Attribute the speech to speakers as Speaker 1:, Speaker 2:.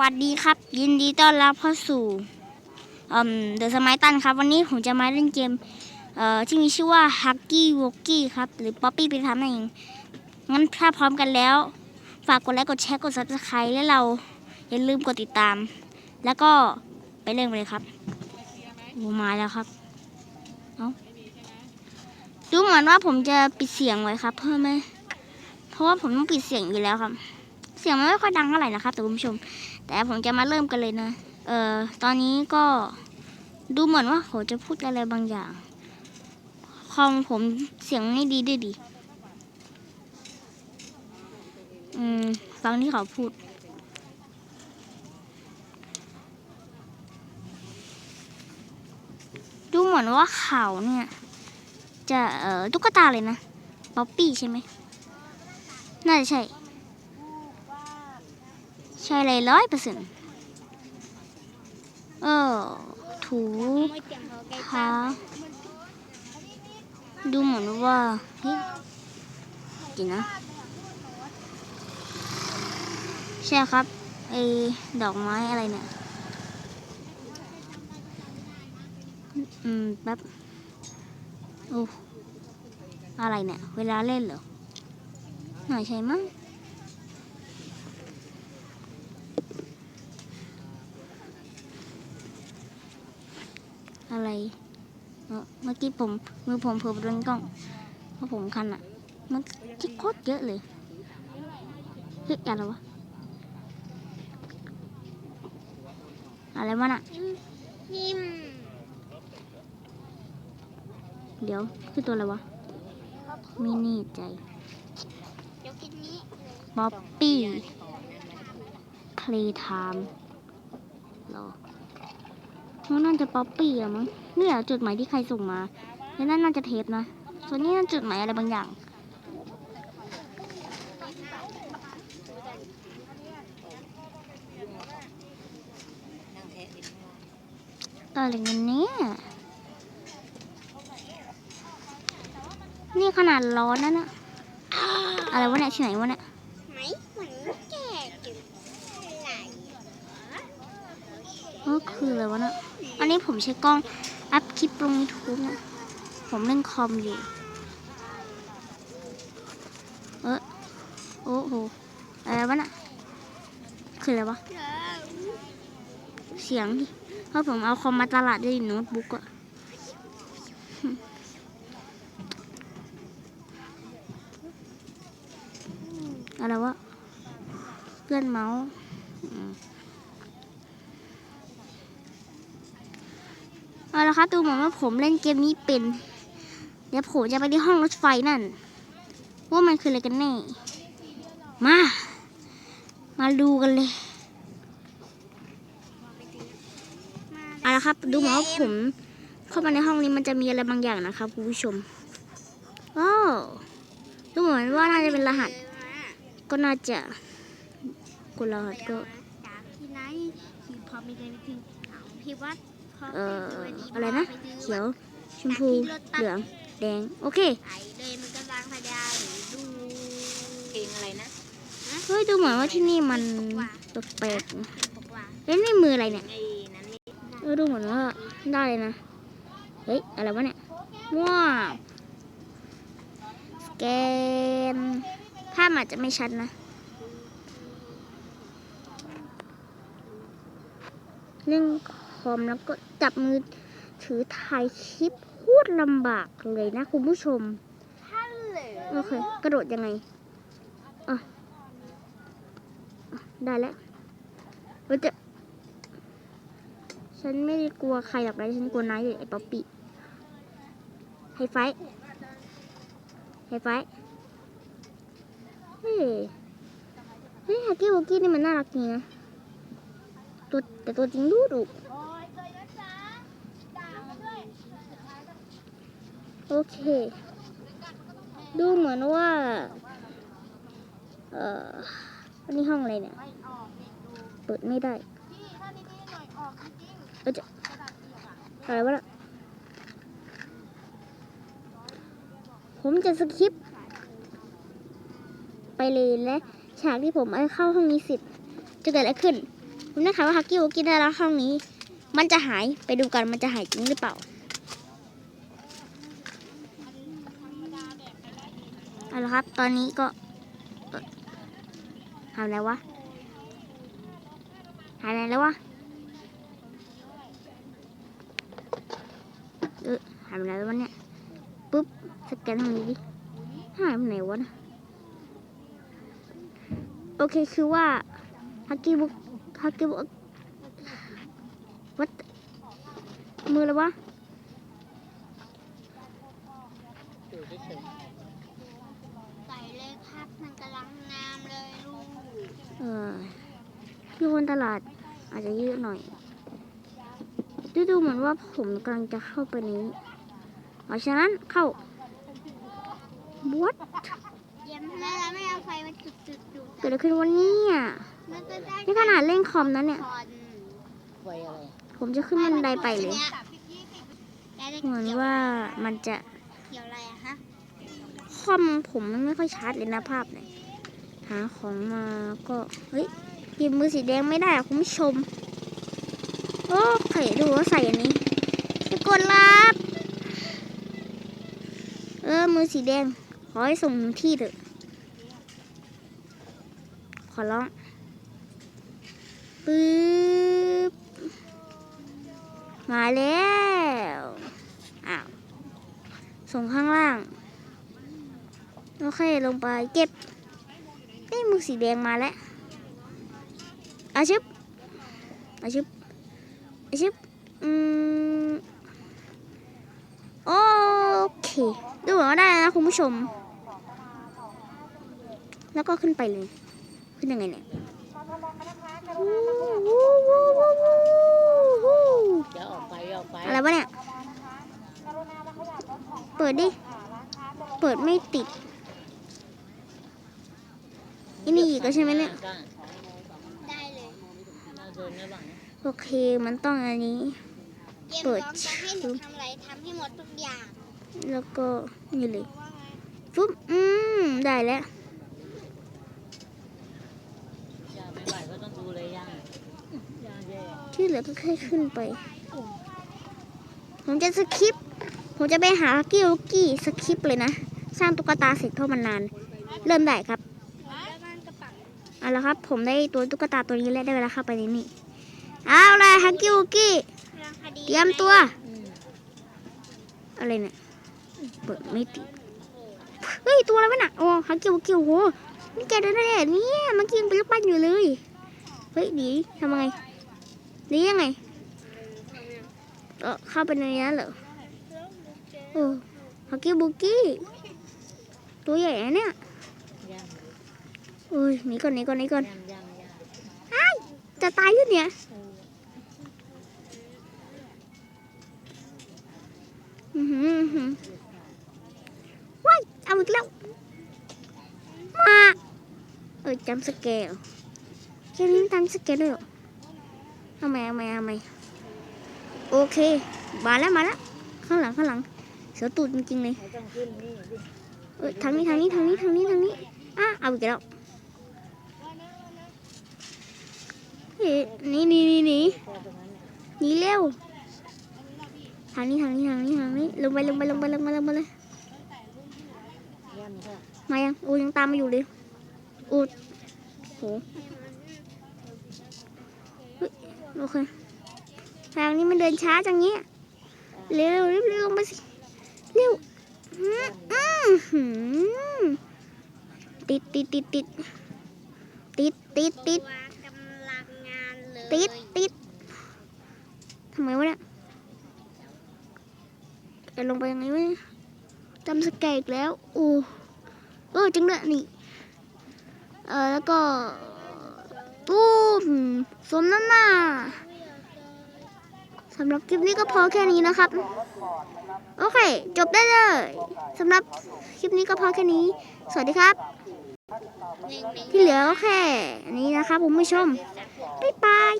Speaker 1: วัสดีครับ ยินดีต้อนรับเข้าสู่เดอะสมัยตันครับ วันนี้ผมจะมาเล่นเกมเอ่อที่มีชื่อว่า Huggy Wuggy ครับ หรือ Poppy ไปทำนั่นเอง งั้นถ้าพร้อมกันแล้ว ฝากกดไลค์กดแชร์กด Subscribe และเราอย่าลืมกดติดตาม แล้วก็ไปเล่นกันเลยครับโอ้มาแล้วครับเอาดูเหมือนว่าผมจะปิดเสียงไว้ครับเพื่อไม่เพราะว่าผมต้องปิดเสียงอยู่แล้วครับ เสียงมันไม่ค่อยดังเท่าไหร่นะครับแต่คุณผู้ชม แต่ผมจะมาเริ่มกันเลยนะ เอ่อ ตอนนี้ก็ดูเหมือนว่าเขาจะพูดอะไรบางอย่าง คอมผมเสียงไม่ดีด้วยดิ อืม ฟังที่เขาพูด ดูเหมือนว่าเขาเนี่ย จะ เอ่อ ตุ๊กตาเลยนะ ป๊อปปี้ใช่ไหม น่าจะใช่ ใช่เลยร้อยเปอร์เซ็นต์เออถูท้าดูเหมือนว่าเฮ้ยจริงนะ ใช่ครับไอ้ดอกไม้อะไรเนี่ย อืมแป๊บโอ้อะไรเนี่ย เวลาเล่นเหรอหน่อยใช่มั้ง อะไรเอ่อเมื่อกี้ผมมือผมเผลอไปโดนกล้อง เพราะผมคันอะมันที่โคตรเยอะเลยเฮ้ยอะไรวะ อะไรวะน่ะ
Speaker 2: นิ่ม
Speaker 1: เดี๋ยวคือตัวอะไรวะไม่แน่ใจ
Speaker 2: เดี๋ยวกินนี้
Speaker 1: ป๊อปปี้ เพลย์ไทม์รอ มันน่าจะป๊อปปี้อะมั้งเนี่ยจดหมายที่ใครส่งมาแล้วนั่นน่าจะเทปนะ ส่วนนี้น่าจดหมายอะไรบางอย่าง อะไรกันเนี่ยนี่ขนาดร้อนนะน่ะอะไรวะเนี่ยที่ไหนวะเนี่ย
Speaker 2: ไหมเหมือนแก่จุดไหน
Speaker 1: ก็คืออะไรวะน่ะ อันนี้ผมใช้กล้องอัพคลิปลงยูทูบนะ ผมเล่นคอมอยู่ เออโอ้โห อะไรวะน่ะ คืออะไรวะ เสียงดิ เพราะผมเอาคอมมาตลาดด้วยโน้ตบุ๊กอะอะไรวะ เพื่อนเมาส์อืม เอาละครับดูเหมือนว่าผมเล่นเกมนี้เป็น เดี๋ยวผมจะไปที่ห้องรถไฟนั่น ว่ามันคืออะไรกันแน่ มา มาดูกันเลยเอาละครับ ดูเหมือนว่าผม เข้ามาในห้องนี้มันจะมีอะไรบางอย่างนะครับคุณผู้ชมว้ดูเหมือนว่าน่าจะเป็นรหัส ก็น่าจะกดรหัสก็
Speaker 2: จากที่ไหนคือพอไปเดินถึงเขาพี่วัด
Speaker 1: เอ่อ
Speaker 2: ไปดู
Speaker 1: อะไรนะ
Speaker 2: พปดู
Speaker 1: เขียว ชมพู เหลือง แดง โอเค
Speaker 2: ไอ้เดินมันก็ล้างพยาหรือดู
Speaker 3: เพลงอะไรนะ
Speaker 1: เฮ้ย ดูเหมือนว่าที่นี่มันแปลกๆนะ
Speaker 2: บอกว่า
Speaker 1: เล่นในมืออะไรเนี่ย
Speaker 3: ไอ้นั้นนี่
Speaker 1: เออ ดูเหมือนว่าได้เลยนะ เฮ้ย อะไรวะเนี่ยว้าวสแกน ภาพอาจจะไม่ชัดนะเล่นค อมแล้วก็จับมือถือถ่ายคลิปพูดลำบากเลยนะคุณผู้ชม
Speaker 2: ฮัลโหล
Speaker 1: โอเคกระโดดยังไงอะอะได้แล้วเราจะ ฉันไม่ได้กลัวใครหรอกนะฉันกลัวนายเลยไอ้ป๊อปปี้ไฮไฟท์ไฮไฟท์เฮ้ยเฮ้ยฮักกี้วอกกี้นี่มันน่ารักจริงนะตัวแต่ตัวจริงดูดุ โอเค ดูเหมือนว่า เอ่ออันนี้ห้องอะไรเนี่ย เปิดไม่ได้เออจะอะไรวะล่ะ ผมจะสคิป ไปเลยและฉากที่ผมไอ้เข้าห้องนี้สิจะเกิดอะไรขึ้นผมได้ข่าวว่าฮักกี้วอกกี้ได้แล้วห้องนี้ มันจะหายไปดูกันมันจะหายจริงหรือเปล่า เอาละครับ ตอนนี้ก็เอ่อหายแล้ววะหายแล้ววะเออหายไปแล้ววะเนี่ยปุ๊บสแกนตรงนี้ดิหายไปไหนวะนะโอเคคือว่าฮักกี้บุ๊กฮักกี้บุ๊กวัดมือแล้ววะ
Speaker 3: อยู่เฉย
Speaker 2: ใส่เลยครับ มันกำลังงามเลยลูก
Speaker 1: เออที่คนตลาดอาจจะเยอะหน่อย ดูดูเหมือนว่าผมกำลังจะเข้าไปนี้เพราะฉะนั้นเข้าบวช
Speaker 2: เยี่ยมแล้วเราไม่เอาไฟมาจุดจุดจุด
Speaker 1: เกิดอะไรขึ้นวันนี้อะ
Speaker 2: มันก็ได้
Speaker 1: นี่ขนาดเล่นคอมนะเนี่ย
Speaker 2: คอน
Speaker 3: ๆไฟอะไร
Speaker 1: ผมจะขึ้นบันไดไปเลย เหมือนว่ามันจะ
Speaker 2: เกี่ยวอะไรอะฮะ
Speaker 1: คอมผมมันไม่ค่อยชัดเลยนะภาพเนี่ยหาของมาก็เฮ้ยหยิบมือสีแดงไม่ได้คุณผู้ชมโอ้เคดูว่าใส่อันนี้ไปกดรับเออมือสีแดง ขอให้ส่งถึงที่เถอะ ขอร้องปึ๊บมาแล้ว อ้าว ส่งข้างล่าง โอเคลงไปเก็บได้มือสีแดงมาแล้วอาชิบอาชิบอาชิบอืมโอเคดูเหมือนว่าได้นะคุณผู้ชม แล้วก็ขึ้นไปเลย ขึ้นยังไงเนี่ย
Speaker 3: เดี๋ยวออกไปออกไป
Speaker 1: อะไรวะเนี่ย เปิดดิ เปิดไม่ติดอันนี้อีก แล้วใช่ไหมเนี่ย
Speaker 3: ก็
Speaker 2: ได้เลย
Speaker 3: เราเดินระหว่าง
Speaker 1: โอเค มันต้องอันนี้
Speaker 2: เกม
Speaker 1: เปิ
Speaker 2: พ
Speaker 1: ด
Speaker 2: ร้อมจะให้หนูทำอะไรทำให้หมดทุกอย่าง
Speaker 1: แล้วก็นี่เลยฟึ๊บอืม ได้แล้ว
Speaker 3: ย่าไม่ไหวก็ต้องดูเลยย่าย่าแย่
Speaker 1: ที่เหลือก็แค่ขึ้นไป ผมจะสคริปต์ผมจะไปหากิ้วกี้สคริปต์เลยนะ สร้างตุ๊กตาเสร็จเพราะมันนาน เริ่มได้ครับ
Speaker 2: แล้วมันกระปัง
Speaker 1: เอาละครับ ผมได้ตัวตุ๊กตาตัวนี้แล้วได้เวลาเข้าไปในนี่เอาเลยฮักกิ้วกี้
Speaker 2: เรื่องคดี
Speaker 1: เตรียมตัว
Speaker 3: อืม
Speaker 1: อะไรเนี่ยเปิดไม่ติดเฮ้ยตัวอะไรวะน่ะโอ้ฮักกิ้วกิ้วโหนี่แกเดินได้เนี่ยเนี่ยเมื่อกี้ยังเป็นลูกปั้นอยู่เลยเฮ้ยดีทำไงดียังไงเออเข้าไปในนี้เหรอโอ้ฮักกี้บุกกี้ตัวใหญ่นะเนี่ย
Speaker 3: ย่า
Speaker 1: โอ้ยนีก่อนนีก่อนนีก่อน
Speaker 3: ย่าย่
Speaker 1: จะตายขึ้นเนี่ยอือหือว้ายเอาอีกแล้วมาเออจำสเกลแค่นี้จำสเกลด้วยหรอเอาไหมเอาไหมเอาไหมโอเค มาแล้วมาแล้วข้างหลังข้างหลัง เสือตูดจริงๆเลย
Speaker 3: เองขึ้นนี่ดิ
Speaker 1: เออทางนี้ทางนี้ทางนี้ทางนี้ทางนี้อะเอาอีกแล้ว นี่นี่นี่นี่
Speaker 3: นี่เร็
Speaker 1: วทางนี้ทางนี้ทางนี้ทางนี้ลงไปลงไปลงไปลงไปลงไปเลย
Speaker 3: มา
Speaker 1: ยังอ้ยังตามมาอยู่เลยอ้โหเฮ้ยโอเคทางนี้มันเดินช้าจังเงี้ยเร็วเร็วเร็วลงไปสิเร็วอืมอืมหืมติดติดติดติดติดติดติด
Speaker 2: ตัวกำลังงานเลย
Speaker 1: ติดติดทำไมวะเนี่ยเอ็ลงไปยังไงวะจำสแกนอีกแล้วโอ้เออจังเลยนี่เออแล้วก็ตู้มสมน้ำหน้าสำหรับคลิปนี้ก็พอแค่นี้นะครับ โอเค จบได้เลยสำหรับคลิปนี้ก็พอแค่นี้ สวัสดีครับ ที่เหลือก็แค่ นี้นะคะคุณผู้ชมบ๊ายบาย